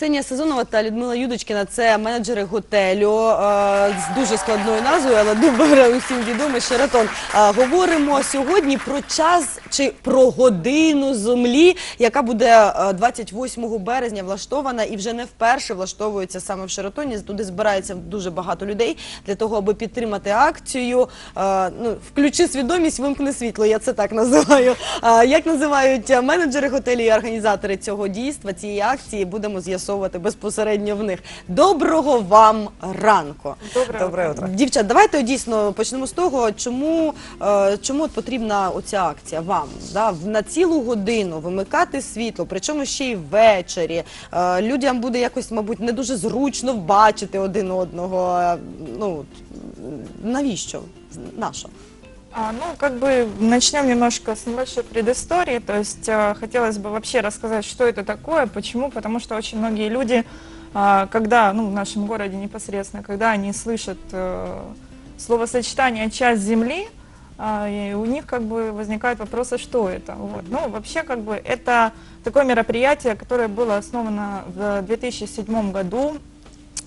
Ксенія Сезонова та Людмила Юдочкіна це менеджери готелю е, з дуже складною назвою, але добре усім відомий Шератон. Е, Говоримо сьогодні про час чи про годину землі, яка буде е, 28 березня влаштована і вже не вперше влаштовується саме в Шератоні. Туди збирається дуже багато людей для того, аби підтримати акцію. Е, Ну, включи свідомість, вимкни світло. Я це так називаю. Як називають е, менеджери готелі і організатори цього дійства, цієї акції, будемо з'ясовувати безпосередньо в них. Доброго вам ранку. Доброе утро. Дівчат, давайте дійсно почнемо з того, чому, е, чому от потрібна оця акція вам да, на цілу годину вимикати світло, причому ще й ввечері. Е, людям буде якось, мабуть, не дуже зручно бачити один одного. Е, Ну навіщо? На що? А, ну, как бы начнем немножко с небольшой предыстории. То есть э, хотелось бы вообще рассказать, что это такое, почему. Потому что очень многие люди, а, когда, ну, в нашем городе непосредственно, когда они слышат э, словосочетание «часть земли», а, и у них как бы возникают вопросы, что это. Вот. Ну, вообще, как бы, это такое мероприятие, которое было основано в 2007 году а,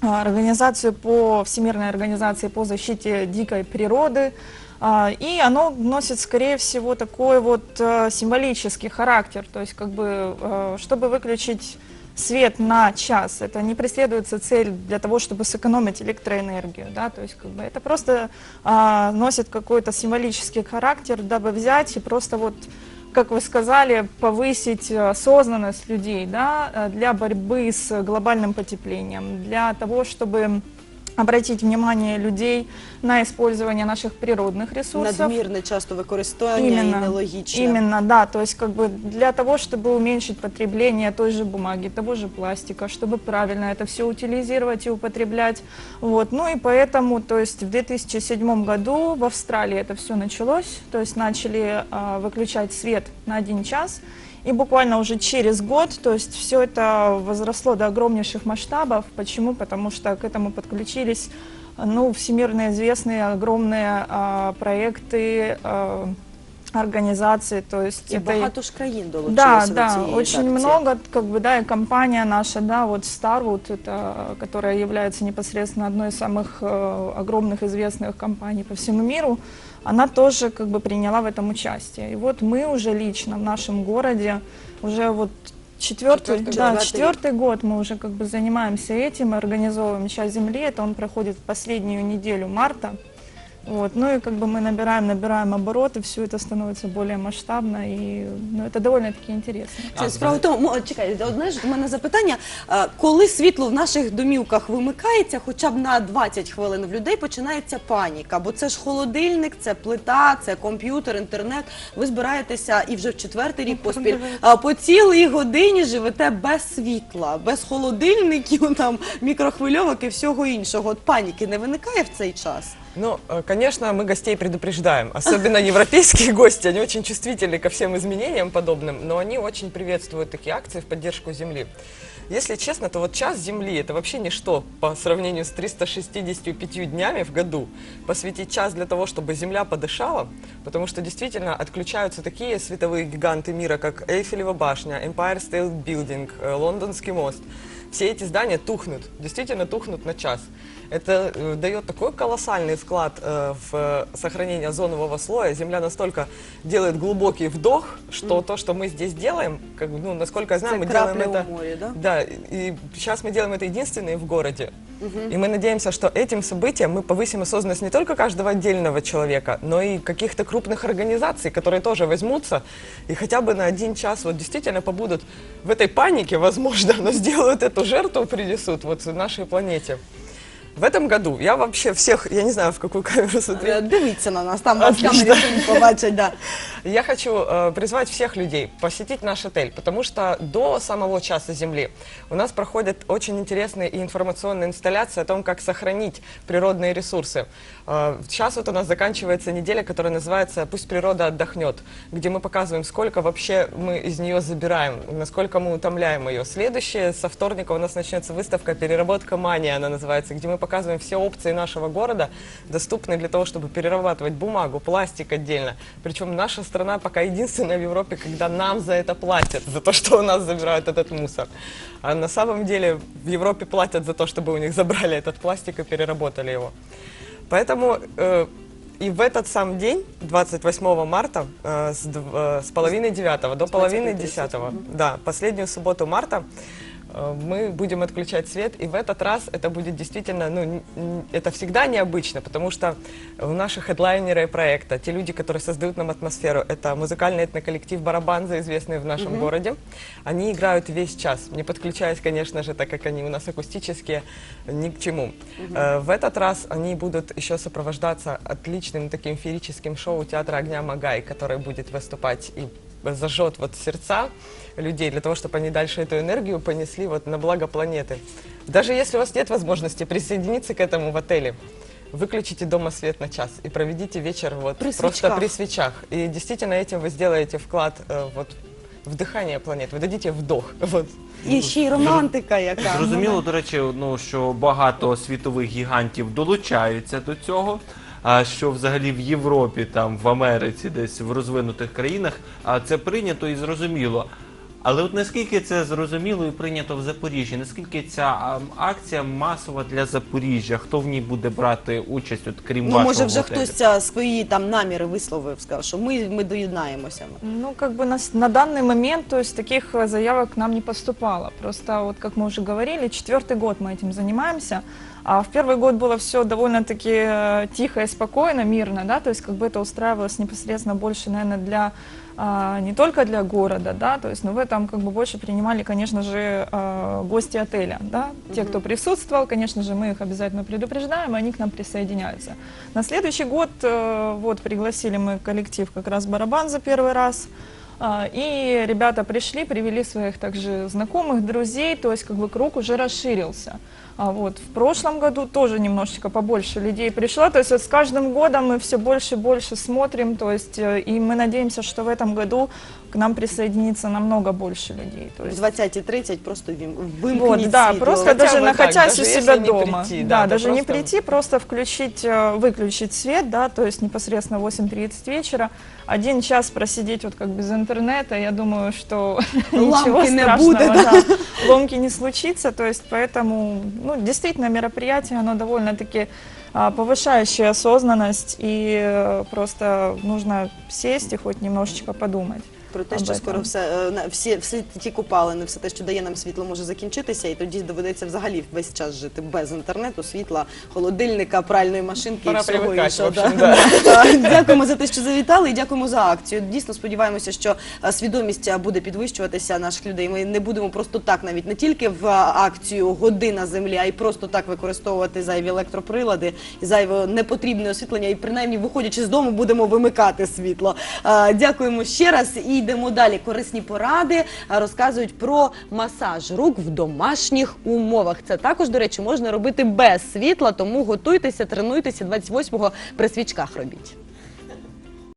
организацию по Всемирной организации по защите дикой природы. А, И оно носит, скорее всего, такой вот э, символический характер. То есть, как бы, э, чтобы выключить свет на час, это не преследуется цель для того, чтобы сэкономить электроэнергию. Да? То есть, как бы, это просто а, носит какой-то символический характер, дабы взять и просто вот как вы сказали, повысить э, осознанность людей да, э, для борьбы с глобальным потеплением, для того, чтобы обратить внимание людей на использование наших природных ресурсов. Надмірне часто використання і нелогічне. Именно, да, то есть как бы для того, чтобы уменьшить потребление той же бумаги, того же пластика, чтобы правильно это все утилизировать и употреблять. Вот. Ну и поэтому, то есть в 2007 году в Австралии это все началось, то есть начали а, выключать свет на один час. и буквально уже через год, то есть все это возросло до огромнейших масштабов. Почему? Потому что к этому подключились ну, всемирно известные огромные а, проекты, а, организации, то есть І это и- багато ж країн долучилося да, до да, цієї очень акції. много, как бы, да, и компания наша, да, вот Starwood, это, которая является непосредственно одной из самых э, огромных известных компаний по всему миру, она тоже, как бы, приняла в этом участие. И вот мы уже лично в нашем городе уже вот четвертый, Четвертый да, год. четвертый год мы уже как бы занимаемся этим, мы организовываем «Часть земли», это он проходит в последнюю неделю марта. Вот. Ну и как бы мы набираем, набираем обороты, все это становится более масштабно, и ну, это довольно-таки интересно. Це справа в тому, мо- чекай, от знаєш, у мене запитання, е, коли світло в наших домівках вимикається, хоча б на 20 хвилин в людей починається паніка, бо це ж холодильник, це плита, це комп'ютер, інтернет. Ви збираєтеся і вже в четвертий рік поспіль а, по цілій годині живете без світла, без холодильників, там мікрохвильовок і всього іншого. От паніки не виникає в цей час. Ну, э, конечно, мы гостей предупреждаем. Особенно европейские гости, они очень чувствительны ко всем изменениям подобным, но они очень приветствуют такие акции в поддержку Земли. Если честно, то вот час Земли – это вообще ничто по сравнению с 365 днями в году. Посвятить час для того, чтобы Земля подышала, потому что действительно отключаются такие световые гиганты мира, как Эйфелева башня, Empire State Building, э, Лондонский мост. Все эти здания тухнут, действительно тухнут на час. Это э, дает такой колоссальный вклад э, в э, сохранение озонового слоя. Земля настолько делает глубокий вдох, что то, что мы здесь делаем, как, ну, насколько я знаю, Это мы делаем это... у моря, да? Да, и сейчас мы делаем это единственные в городе. И мы надеемся, что этим событием мы повысим осознанность не только каждого отдельного человека, но и каких-то крупных организаций, которые тоже возьмутся и хотя бы на один час вот действительно побудут в этой панике, возможно, но сделают эту жертву, принесут вот нашей планете. В этом году я вообще всех, я не знаю, в какую камеру смотреть, Е, Дивіться на нас, там вас Отлично. камері самі побачать. Да. Я хочу э, призвать всех людей посетить наш отель, потому что до самого часа Земли у нас проходят очень интересные и информационные инсталляции о том, как сохранить природные ресурсы. Э, сейчас вот у нас заканчивается неделя, которая называется «Пусть природа отдохнет», где мы показываем, сколько вообще мы из нее забираем, насколько мы утомляем ее. Следующее, со вторника у нас начнется выставка «Переработка мания», она называется, где мы показываем все опции нашего города, доступные для того, чтобы перерабатывать бумагу, пластик отдельно. Причем наша страна пока единственная в Европе, когда нам за это платят, за то, что у нас забирают этот мусор. А на самом деле в Европе платят за то, чтобы у них забрали этот пластик и переработали его. Поэтому э, и в этот сам день, 28 марта, э, с, э, с половины девятого до половины 20-30, десятого, да, последнюю субботу марта, мы будем отключать свет, и в этот раз это будет действительно, ну, это всегда необычно, потому что у наших хедлайнеры проекта, те люди, которые создают нам атмосферу, это музыкальный этноколлектив «Барабанза», известный в нашем городе, они играют весь час, не подключаясь, конечно же, так как они у нас акустические, ни к чему. Э, В этот раз они будут еще сопровождаться отличным таким феерическим шоу театра огня Магай, который будет выступать и зажжет вот сердца людей для того, чтобы они дальше эту энергию понесли вот на благо планеты. Даже если у вас нет возможности присоединиться к этому в отеле, выключите дома свет на час и проведите вечер вот При просто свечках. при свечах. И действительно этим вы сделаете вклад э, вот в дыхание планеты, вы дадите вдох. Вот. І ще й романтика, яка Зрозуміло, до речі, ну, що багато світових гігантів долучаються до цього. А що взагалі в Європі, там в Америці, десь в розвинутих країнах, а це прийнято і зрозуміло. Але от наскільки це зрозуміло і прийнято в Запоріжжі? Наскільки ця а, акція масова для Запоріжжя? Хто в ній буде брати участь, от крім Ну, вашого може, вже готелю? хтось а, свої там наміри висловив, сказав, що ми, ми доєднаємося. Ну, как бы на, с- на данный момент, то есть таких э, заявок к нам не поступало. Просто вот, как мы уже говорили, четвертый год мы этим занимаемся. А в первый год было все довольно-таки э, тихо и спокойно, мирно, да, то есть как бы это устраивалось непосредственно больше, наверное, для а, не только для города, да, то есть, но в этом как бы больше принимали, конечно же, а, гости отеля, да, те, кто присутствовал, конечно же, мы их обязательно предупреждаем, и они к нам присоединяются. На следующий год э, вот пригласили мы коллектив как раз барабан за первый раз. А, И ребята пришли, привели своих также знакомых, друзей, то есть как бы круг уже расширился. А вот в прошлом году тоже немножечко побольше людей пришло, то есть вот с каждым годом мы все больше и больше смотрим, то есть э, и мы надеемся, что в этом году к нам присоединится намного больше людей. То есть 20.30 просто вимкніть вот, да, світло. просто Хотя даже так, находясь даже у себя не дома. прийти, да, да, даже не просто- прийти, просто включить, э, выключить свет, да, то есть непосредственно в 8.30 вечера, один час просидеть вот как без интернета, я думаю, что ничего не страшного, будет, да, ломки не случится, то есть поэтому, ну, действительно, мероприятие, оно довольно-таки а, повышающее осознанность, и э, просто нужно сесть и хоть немножечко подумать. Про те, що скоро все е, на- всі, всі ті купалини, все те, що дає нам світло, може закінчитися, і тоді доведеться взагалі весь час жити без інтернету, світла, холодильника, пральної машинки Пора і всього привикати, іншого. в общем, да. Так, Дякуємо за те, що завітали, і дякуємо за акцію. Дійсно сподіваємося, що е, свідомість е, буде підвищуватися наших людей. Ми не будемо просто так, навіть не тільки в е, акцію година землі, а й просто так використовувати зайві електроприлади і зайве непотрібне освітлення. І принаймні, виходячи з дому, будемо вимикати світло. Е, Дякуємо ще раз і йдемо далі. Корисні поради розказують про масаж рук в домашніх умовах. Це також, до речі, можна робити без світла, тому готуйтеся, тренуйтеся 28-го при свічках робіть.